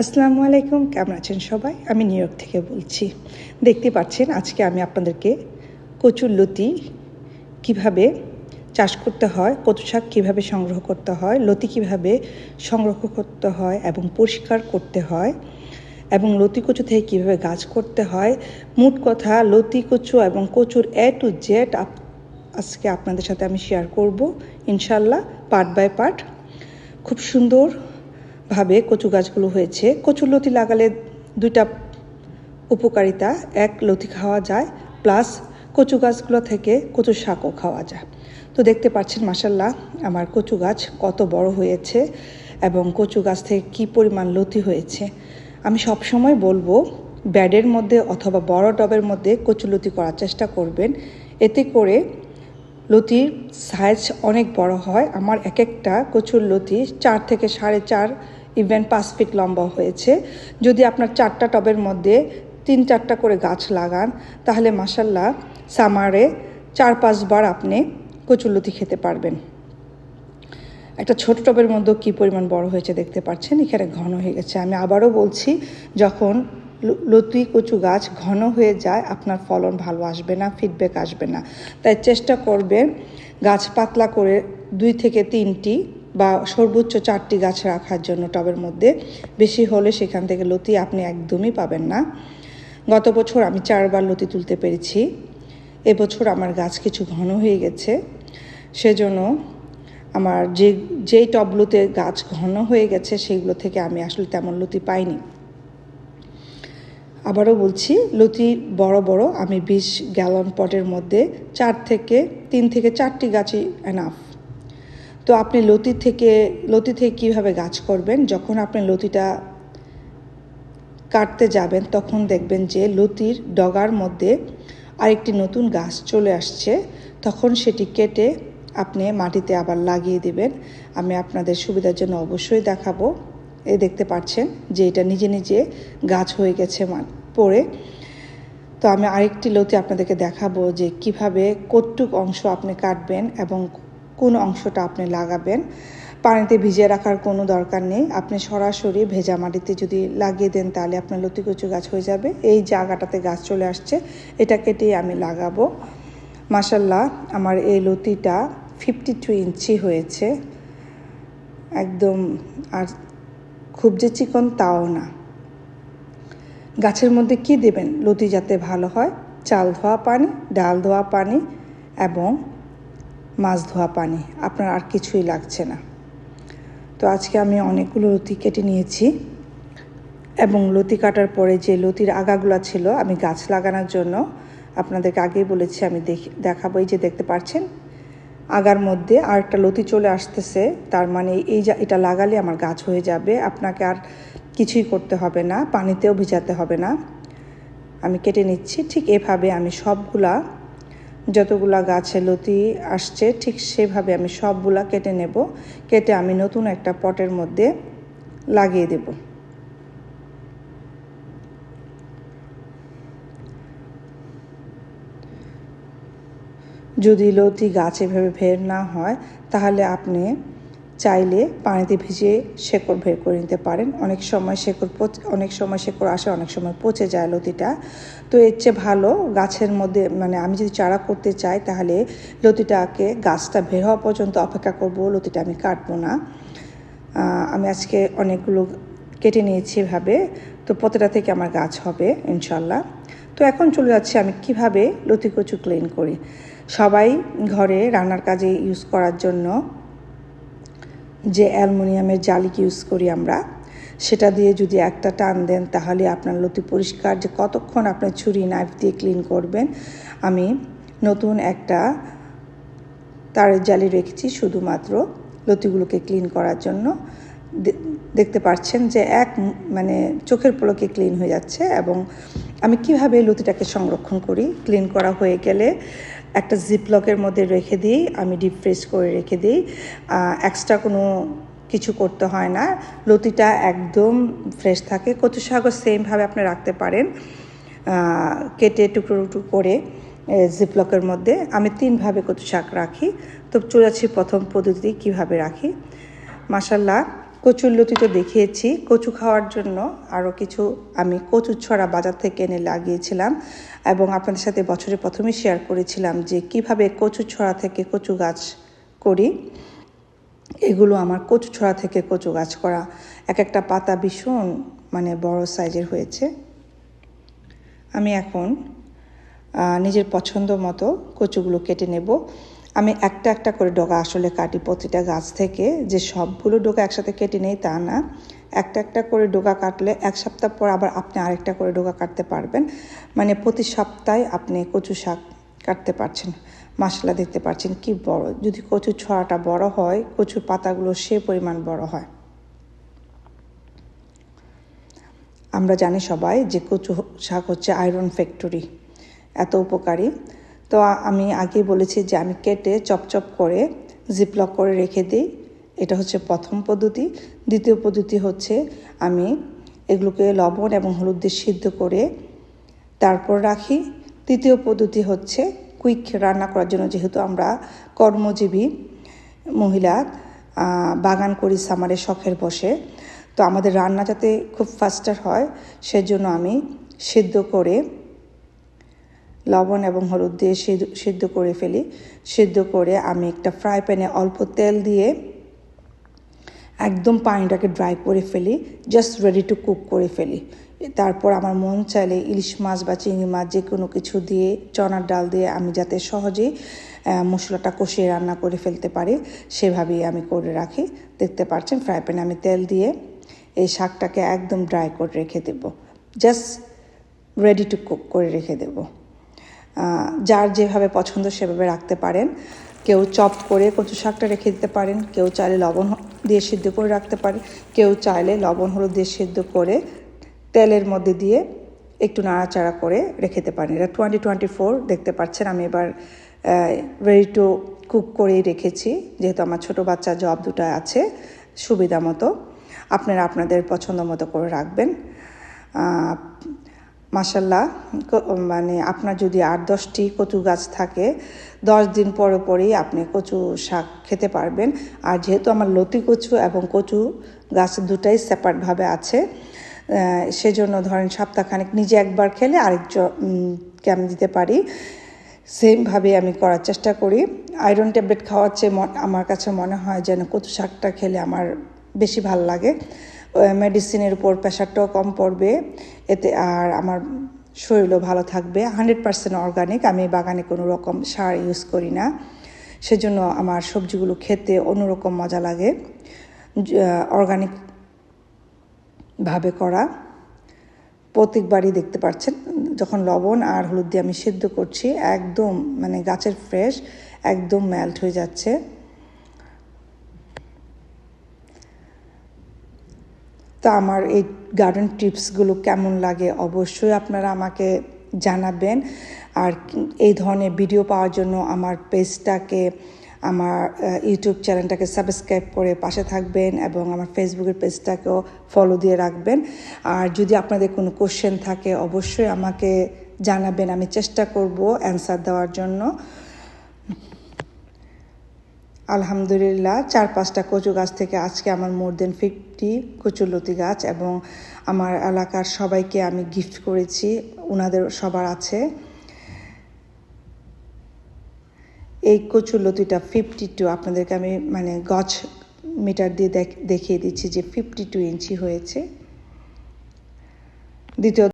আসসালামু আলাইকুম, কেমন আছেন সবাই? আমি নিউ ইয়র্ক থেকে বলছি। দেখতে পাচ্ছেন, আজকে আমি আপনাদেরকে কচুর লতি কীভাবে চাষ করতে হয়, কচু শাক কীভাবে সংগ্রহ করতে হয়, লতি কীভাবে সংগ্রহ করতে হয় এবং পরিষ্কার করতে হয়, এবং লতি কচু থেকে কীভাবে গাছ করতে হয়। মোট কথা, লতি কচু এবং কচুর এ টু জেড আজকে আপনাদের সাথে আমি শেয়ার করব ইনশাল্লাহ পার্ট বাই পার্ট খুব সুন্দর ভাবে কচু গাছগুলো হয়েছে। কচুর লতি লাগালে দুইটা উপকারিতা, এক লতি খাওয়া যায়, প্লাস কচু গাছগুলো থেকে কচু শাকও খাওয়া যায়। তো দেখতে পাচ্ছেন মাসাল্লাহ আমার কচু গাছ কত বড় হয়েছে এবং কচু গাছ থেকে কি পরিমাণ লতি হয়েছে। আমি সব সময় বলব, ব্যাডের মধ্যে অথবা বড় টবের মধ্যে কচু লতি করার চেষ্টা করবেন। এতে করে লতির সাইজ অনেক বড় হয়। আমার এক একটা কচুর লতি চার থেকে সাড়ে চার ইভেন পাঁচ ফিট লম্বা হয়েছে। যদি আপনার চারটা টবের মধ্যে তিন চারটা করে গাছ লাগান, তাহলে মাসাল্লাহ সামারে চার পাঁচবার আপনি কচুরলতি খেতে পারবেন। একটা ছোট টবের মধ্যেও কী পরিমাণ বড় হয়েছে দেখতে পাচ্ছেন? এখানে ঘন হয়ে গেছে। আমি আবারও বলছি, যখন লতি কচু গাছ ঘন হয়ে যায়, আপনার ফলন ভালো আসবে না ফিডব্যাক আসবে না। তাই চেষ্টা করবেন গাছ পাতলা করে দুই থেকে তিনটি বা সর্বোচ্চ চারটি গাছ রাখার জন্য টবের মধ্যে। বেশি হলে সেখান থেকে লতি আপনি একদমই পাবেন না। গত বছর আমি চারবার লতি তুলতে পেরেছি। এবছর আমার গাছ কিছু ঘন হয়ে গেছে। সেজন্য আমার যে, যেই টবগুলোতে গাছ ঘন হয়ে গেছে, সেগুলো থেকে আমি আসলে তেমন লতি পাইনি। আবারও বলছি, লতি বড় বড়, আমি বিশ গ্যালন পটের মধ্যে চার থেকে তিন থেকে চারটি গাছই এনাফ তো আপনি লতি থেকে লতি থেকে কীভাবে গাছ করবেন? যখন আপনি লতিটা কাটতে যাবেন, তখন দেখবেন যে লতির ডগার মধ্যে আরেকটি নতুন গাছ চলে আসছে। তখন সেটি কেটে আপনি মাটিতে আবার লাগিয়ে দেবেন। আমি আপনাদের সুবিধার জন্য অবশ্যই দেখাবো। এ দেখতে পাচ্ছেন যে এটা নিজে নিজে গাছ হয়ে গেছে পড়ে। তো আমি আরেকটি লতি আপনাদেরকে দেখাবো যে কীভাবে কতটুক অংশ আপনি কাটবেন এবং কোন অংশটা আপনি লাগাবেন। পানিতে ভিজিয়ে রাখার কোনো দরকার নেই। আপনি সরাসরি ভেজা মাটিতে যদি লাগিয়ে দেন তাহলে আপনার লতি কচু গাছ হয়ে যাবে। এই জায়গাটাতে গাছ চলে আসছে। এটা কেটেই আমি লাগাবো। মাসাল্লাহ আমার এই লতিটা ফিফটি টু ইঞ্চি হয়েছে। একদম আর খুব যে চিকন তাও না। গাছের মধ্যে কি দেবেন? লতি যাতে ভালো হয়, চাল ধোয়া পানি, ডাল ধোয়া পানি এবং মাছ ধোয়া পানি। আপনার আর কিছুই লাগছে না। তো আজকে আমি অনেকগুলো লতি কেটে নিয়েছি এবং লতি কাটার পরে যে লতির আগাগুলো ছিল, আমি গাছ লাগানোর জন্য আপনাদেরকে আগেই বলেছি, আমি দেখি, দেখাবো। এই যে দেখতে পাচ্ছেন আগার মধ্যে আর একটা লতি চলে আসতেছে, তার মানে এই যা, এটা লাগালে আমার গাছ হয়ে যাবে, আপনাকে আর কিছুই করতে হবে না, পানিতেও ভিজাতে হবে না। আমি কেটে নিচ্ছি, ঠিক এভাবে আমি সবগুলা, যতগুলা গাছে লতি আসছে, ঠিক সেভাবে আমি সবগুলা কেটে নেব, কেটে আমি নতুন একটা পটের মধ্যে লাগিয়ে দেব। যদি লতি গাছ এভাবে ভের না হয়, তাহলে আপনি চাইলে পানিতে ভিজিয়ে শেকড় বের করে নিতে পারেন। অনেক সময় শেকড় অনেক সময় শেকড় আসে, অনেক সময় পচে যায় লতিটা। তো এর চেয়ে ভালো গাছের মধ্যে মানে আমি যদি চারা করতে চাই, তাহলে লতিটাকে গাছটা বের হওয়া পর্যন্ত অপেক্ষা করব, লতিটা আমি কাটবো না। আমি আজকে অনেকগুলো কেটে নিয়েছি এভাবে, তো প্রতিটা থেকে আমার গাছ হবে, ইনশাল্লাহ। তো এখন চলে যাচ্ছি আমি কীভাবে লতি কচু ক্লিন করি। সবাই ঘরে রান্নার কাজে ইউজ করার জন্য যে অ্যালমোনিয়ামের জালিক ইউজ করি আমরা, সেটা দিয়ে যদি একটা টান দেন, তাহলে আপনার লতি পরিষ্কার। যে কতক্ষণ আপনার ছুরি নাইফ দিয়ে ক্লিন করবেন, আমি নতুন একটা তারের জালি রেখেছি শুধুমাত্র লতিগুলোকে ক্লিন করার জন্য। দেখতে পাচ্ছেন যে এক মানে চোখের পলকে ক্লিন হয়ে যাচ্ছে এবং আমি কীভাবে লতিটাকে সংরক্ষণ করি? ক্লিন করা হয়ে গেলে একটা জিপলকের মধ্যে রেখে দিই, আমি ডিপ ফ্রিজ করে রেখে দিই। এক্সট্রা কোনো কিছু করতে হয় না। লতিটা একদম ফ্রেশ থাকে। কচু শাকও সেমভাবে আপনি রাখতে পারেন কেটে টুকরো টুকরো করে জিপলকের মধ্যে। আমি তিনভাবে কচু শাক রাখি। তো যাচ্ছি প্রথম পদ্ধতি কীভাবে রাখি। মাসাল্লাহ কচুর তো দেখিয়েছি। কচু খাওয়ার জন্য আরও কিছু আমি কচু ছড়া বাজার থেকে এনে লাগিয়েছিলাম এবং আপনাদের সাথে বছরে প্রথমে শেয়ার করেছিলাম যে কীভাবে কচু ছড়া থেকে কচু গাছ করি। এগুলো আমার কচু ছড়া থেকে কচু গাছ করা। এক একটা পাতা ভীষণ মানে বড় সাইজের হয়েছে। আমি এখন নিজের পছন্দ মতো কচুগুলো কেটে নেব। আমি একটা একটা করে ডগা আসলে কাটি প্রতিটা গাছ থেকে। যে সবগুলো ডোকা একসাথে কেটে নেই তা না। একটা একটা করে ডোকা কাটলে এক সপ্তাহ পর আবার আপনি আরেকটা করে ডোকা কাটতে পারবেন। মানে প্রতি সপ্তাহে আপনি কচু শাক কাটতে পারছেন, মশলা দেখতে পাচ্ছেন কি বড়, যদি কচুর ছড়াটা বড় হয়, কচুর পাতাগুলো সে পরিমাণ বড় হয়। আমরা জানি সবাই যে কচু শাক হচ্ছে আয়রন ফ্যাক্টরি এত উপকারী। তো আমি আগেই বলেছি যে আমি কেটে চপচপ করে জিপলক করে রেখে দিই। এটা হচ্ছে প্রথম পদ্ধতি। দ্বিতীয় পদ্ধতি হচ্ছে আমি এগুলোকে লবণ এবং হলুদ দিয়ে সিদ্ধ করে তারপর রাখি। তৃতীয় পদ্ধতি হচ্ছে কুইক রান্না করার জন্য যেহেতু আমরা কর্মজীবী মহিলা বাগান করি সামারে শখের বসে, তো আমাদের রান্না যাতে খুব ফাস্টার হয়, সেজন্য আমি সিদ্ধ করে লবণ এবং হলুদ দিয়ে সিদ্ধ করে ফেলি। সিদ্ধ করে আমি একটা ফ্রাই প্যানে অল্প তেল দিয়ে একদম পানিটাকে ড্রাই করে ফেলি জাস্ট রেডি টু কুক করে ফেলি। তারপর আমার মন চাইলে ইলিশ মাছ বা চিংড়ি মাছ যে কোনো কিছু দিয়ে, চনার ডাল দিয়ে আমি যাতে সহজেই মশলাটা কষিয়ে রান্না করে ফেলতে পারি, সেভাবেই আমি করে রাখি। দেখতে পাচ্ছেন ফ্রাই প্যানে আমি তেল দিয়ে এই শাকটাকে একদম ড্রাই করে রেখে দেব। জাস্ট রেডি টু কুক করে রেখে দেব। যার যেভাবে পছন্দ সেভাবে রাখতে পারেন। কেউ চপ করে কচু শাকটা রেখে দিতে পারেন, কেউ চাইলে লবণ দিয়ে সিদ্ধ করে রাখতে পারে কেউ চাইলে লবণ, হলুদ দিয়ে সিদ্ধ করে তেলের মধ্যে দিয়ে একটু নাড়াচাড়া করে রেখে দিতে পারেন। এটা টোয়েন্টি টোয়েন্টি ফোর দেখতে পাচ্ছেন আমি এবার রেডি টু কুক করেই রেখেছি। যেহেতু আমার ছোট বাচ্চা জব দুটো আছে, সুবিধা মতো। আপনারা আপনাদের পছন্দ মতো করে রাখবেন। মাসাল্লাহ মানে আপনার যদি আট, দশটি কচু গাছ থাকে, দশ দিন পরে পরেই আপনি কচু শাক খেতে পারবেন। আর যেহেতু আমার লতি কচু এবং কচু গাছ দুটাই সেপারেটভাবে আছে সেজন্য ধরেন সপ্তাহখানেক নিজে একবার খেলে আরেকজনকে আমি দিতে পারি সেমভাবে আমি করার চেষ্টা করি। আয়রন ট্যাবলেট খাওয়ার চেয়ে আমার কাছে মনে হয় যেন কচু শাকটা খেলে আমার বেশি ভালো লাগে। মেডিসিনের উপর প্রেশারটাও কম পড়বে। এতে আর আমার শরীরও ভালো থাকবে। হান্ড্রেড পার্সেন্ট অর্গানিক আমি বাগানে কোনো রকম সার ইউজ করি না। সেজন্য আমার সবজিগুলো খেতে অন্যরকম মজা লাগে। অর্গানিক ভাবে করা। প্রত্যেকবারই দেখতে পাচ্ছেন যখন লবণ আর হলুদ দিয়ে আমি সিদ্ধ করছি, একদম মানে গাছের ফ্রেশ একদম মেল্ট হয়ে যাচ্ছে। তা আমার এই গার্ডেন টিপসগুলো কেমন লাগে অবশ্যই আপনারা আমাকে জানাবেন। আর এই ধরনের ভিডিও পাওয়ার জন্য আমার পেজটাকে আমার ইউটিউব চ্যানেলটাকে সাবস্ক্রাইব করে পাশে থাকবেন এবং আমার ফেসবুকের পেজটাকেও ফলো দিয়ে রাখবেন। আর যদি আপনাদের কোনো কোশ্চেন থাকে অবশ্যই আমাকে জানাবেন, আমি চেষ্টা করব অ্যান্সার দেওয়ার জন্য। আলহামদুলিল্লাহ, চার পাঁচটা কচু গাছ থেকে আজকে আমার মোর দেন ফিফটি কচুলতি গাছ এবং আমার এলাকার সবাইকে আমি গিফট করেছি ওনাদের সবার আছে। এই কচুলতিটা ফিফটি টু আপনাদেরকে আমি মানে গছ মিটার দিয়ে দেখিয়ে দিচ্ছি যে ফিফটি টু ইঞ্চি হয়েছে। দ্বিতীয়